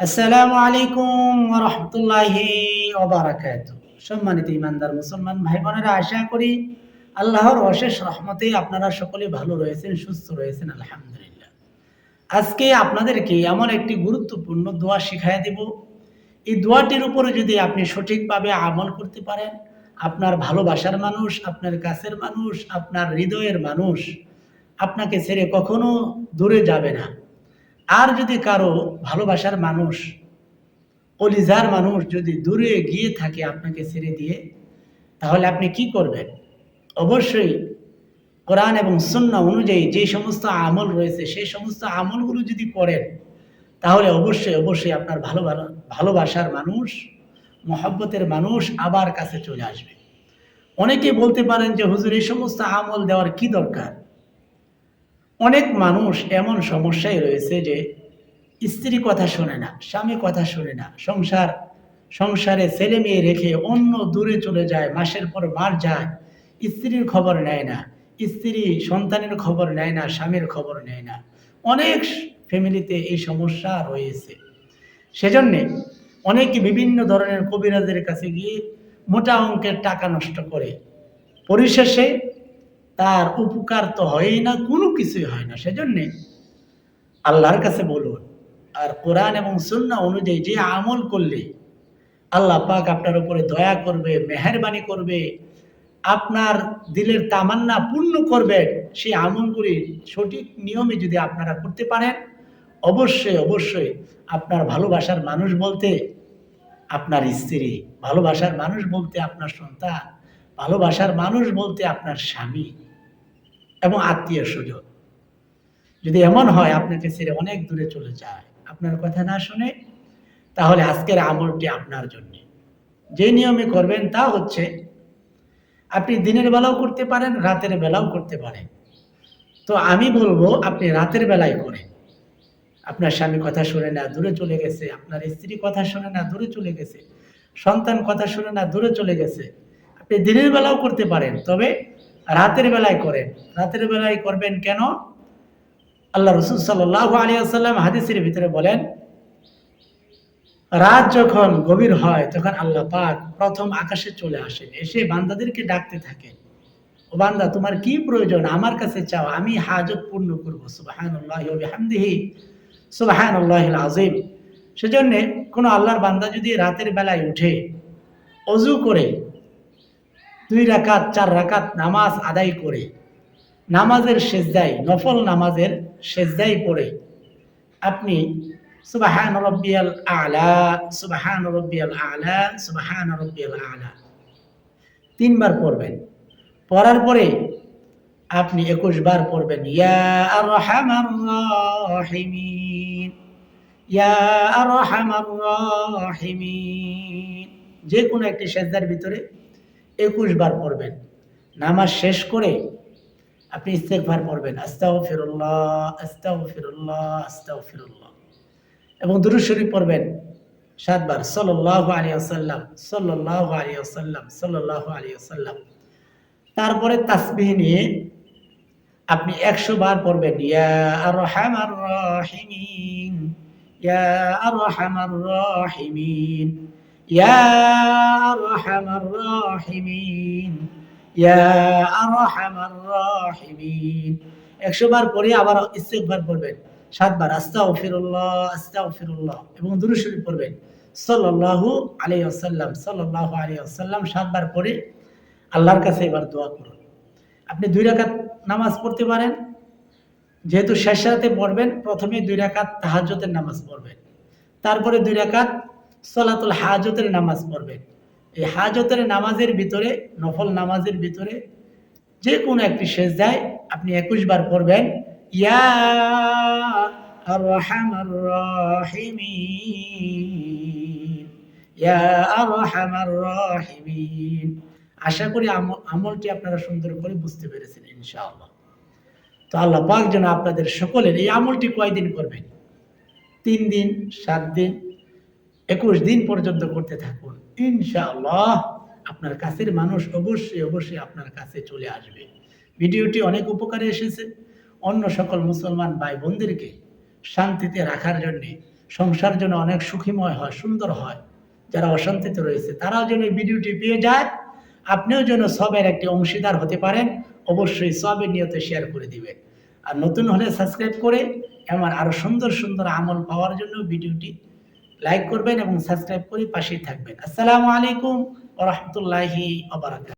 আসসালামু আলাইকুম রহমতুল্লাহি ওবারাকাত সম্মানিত ইমানদার মুসলমান ভাই বোনেরা আশা করি আল্লাহর অশেষ রহমতে আপনারা সকলে ভালো রয়েছেন, সুস্থ রয়েছেন, আলহামদুলিল্লাহ। আজকে আপনাদেরকে এমন একটি গুরুত্বপূর্ণ দোয়া শিখাই দেব। এই দোয়াটির উপরে যদি আপনি সঠিকভাবে আমল করতে পারেন, আপনার ভালোবাসার মানুষ, আপনার কাছের মানুষ, আপনার হৃদয়ের মানুষ আপনাকে ছেড়ে কখনো দূরে যাবে না। আর যদি কারও ভালোবাসার মানুষ অলিজার মানুষ যদি দূরে গিয়ে থাকে আপনাকে ছেড়ে দিয়ে, তাহলে আপনি কি করবেন? অবশ্যই কোরআন এবং সুন্না অনুযায়ী যে সমস্ত আমল রয়েছে, সেই সমস্ত আমলগুলো যদি করেন তাহলে অবশ্যই অবশ্যই আপনার ভালো, ভালোবাসার মানুষ, মহব্বতের মানুষ আবার কাছে চলে আসবে। অনেকে বলতে পারেন যে, হুজুর, এই সমস্ত আমল দেওয়ার কি দরকার? অনেক মানুষ এমন সমস্যায় রয়েছে যে স্ত্রী কথা শোনে না, স্বামী কথা শোনে না, সংসার, সংসারে ছেলে মেয়ে রেখে অন্য দূরে চলে যায়, মাসের পর মার যায়, স্ত্রীর খবর নেয় না, স্ত্রী সন্তানের খবর নেয় না, স্বামীর খবর নেয় না। অনেক ফ্যামিলিতে এই সমস্যা রয়েছে। সেজন্যে অনেকে বিভিন্ন ধরনের কবিরাজের কাছে গিয়ে মোটা অঙ্কের টাকা নষ্ট করে, পরিশেষে তার উপকার তো হয়ই না, কোনো কিছুই হয় না, সেজন্যে আল্লাহর কাছে বলুন। আর কোরআন এবং সুন্না অনুযায়ী যে আমল করলে আল্লাহ পাক আপনার উপরে দয়া করবে, মেহরবানি করবে, আপনার দিলের তামান্না পূর্ণ করবেন সেই আমলগুলি সঠিক নিয়মে যদি আপনারা করতে পারেন, অবশ্যই অবশ্যই আপনার ভালোবাসার মানুষ বলতে আপনার স্ত্রী, ভালোবাসার মানুষ বলতে আপনার সন্তান, ভালোবাসার মানুষ বলতে আপনার স্বামী। এবং আত্মীয় স্বজন যদি এমন হয়, আপনাকে ছেড়ে অনেক দূরে চলে যায়। আপনার কথা না শুনে, তাহলে আজকের আমলটি আপনার জন্য। যে নিয়মে করবেন তা হচ্ছে, আপনি দিনের বেলাও করতে পারেন, রাতের বেলাও করতে পারেন। তো আমি বলব, আপনি রাতের বেলায় করেন। আপনার স্বামী কথা শুনে না, দূরে চলে গেছে। আপনার স্ত্রী কথা শুনে না, দূরে চলে গেছে। সন্তান কথা শুনে না, দূরে চলে গেছে। আপনি দিনের বেলাও করতে পারেন, তবে রাতের বেলায় করেন। রাতের বেলায় করবেন কেন? আল্লাহ রসুল সাল্লাহ আলী আসাল্লাম হাদিসের ভিতরে বলেন, রাত যখন গভীর হয়, তখন আল্লাহ পাক প্রথম আকাশে চলে আসেন। এসে বান্দাদেরকে ডাকতে থাকেন। ও বান্দা, তোমার কি প্রয়োজন? আমার কাছে চাও, আমি হাজত পূর্ণ করব। সুবাহানুল্লাহ হামদিহি সুবাহান আজিম সেজন্য কোনো আল্লাহর বান্দা যদি রাতের বেলায় উঠে অজু করে দুই রাকাত, চার রাকাত নামাজ আদায় করে। নামাজের সেজদাই নফল নামাজের সেজদাই পড়ে। আপনি সুবাহান রব্বিয়াল আলা, সুবাহান রব্বিয়াল আলা, সুবাহান রব্বিয়াল আলা। তিনবার পড়বেন। পড়ার পরে আপনি একুশ বার পড়বেন, ইয়া আরহামার রাহিমিন, ইয়া আরহামার রাহিমিন। যে কোনো একটি সেজদার ভিতরে একুশ বার পড়বেন। নামাজ শেষ করে আপনি ইস্তেকভার পড়বেন। আস্তাও ফিরুল্লাহ আস্তাও ফিরুল্লাহ আস্তাও ফিরুল্লাহ এবং দুরুদ শরীফ পড়বেন সাতবার। সাল্লাহ আলী আসাল্লাম সাল্লাহ আলী আসাল্লাম সাল্লাহ আলী আসাল্লাম তারপরে তাসবিহ নিয়ে আপনি একশো বার পড়বেন, ইয়া আর রাহিমিন, ইয়া আর রাহিমিন। হামার রাহিমিন ইয়া আর হামার রাহিমিন একশো বার পরে আবার ইস্তেকবার পড়বেন। সাতবার আস্তাও ফিরুল্লাহ আস্তাও ফিরুল্লাহ এবং দুরু শরীফ পড়বেন। সাল্লাল্লাহু আলাইহি আসাল্লাম সাল্লাল্লাহু আলাইহি আসাল্লাম সাতবার পরে আল্লাহর কাছে এবার দোয়া করুন। আপনি দুই রাকাত নামাজ পড়তে পারেন। যেহেতু শেষ রাতে পড়বেন, প্রথমে দুই রাকাত তাহাজতের নামাজ পড়বেন। তারপরে দুই রাকাত সলাতুল হাজতের নামাজ পড়বেন এই হাজতের নামাজের ভিতরে, নফল নামাজের ভিতরে যে কোনো একটি শেষ যায় আপনি একুশ বার পড়বেন, ইয়া আশা করি আমল- আমলটি আপনারা সুন্দর করে বুঝতে পেরেছেন, ইনশাআল্লাহ। তো আল্লাহ পাক যেন আপনাদের সকলের এই আমলটি কয়দিন করবেন? তিন দিন, সাত দিন? একুশ দিন পর্যন্ত করতে থাকুন। ইনশাআল্লাহ আপনার কাছের মানুষ অবশ্যই অবশ্যই আপনার কাছে চলে আসবে। ভিডিওটি অনেক উপকারে এসেছে। অন্য সকল মুসলমান ভাই বোনদেরকে শান্তিতে রাখার জন্যে, সংসার যেন অনেক সুখীময় হয়, সুন্দর হয়, যারা অশান্তিতে রয়েছে, তারাও যেন এই ভিডিওটি পেয়ে যায়। আপনিও যেন সবের একটি অংশীদার হতে পারেন, অবশ্যই সবের নিয়তে শেয়ার করে দিবেন। আর নতুন হলে সাবস্ক্রাইব করে আমার আরও সুন্দর সুন্দর আমল পাওয়ার জন্য ভিডিওটি লাইক করবেন এবং সাবস্ক্রাইব করে পাশেই থাকবেন। আসসালামু আলাইকুম ও রাহমাতুল্লাহি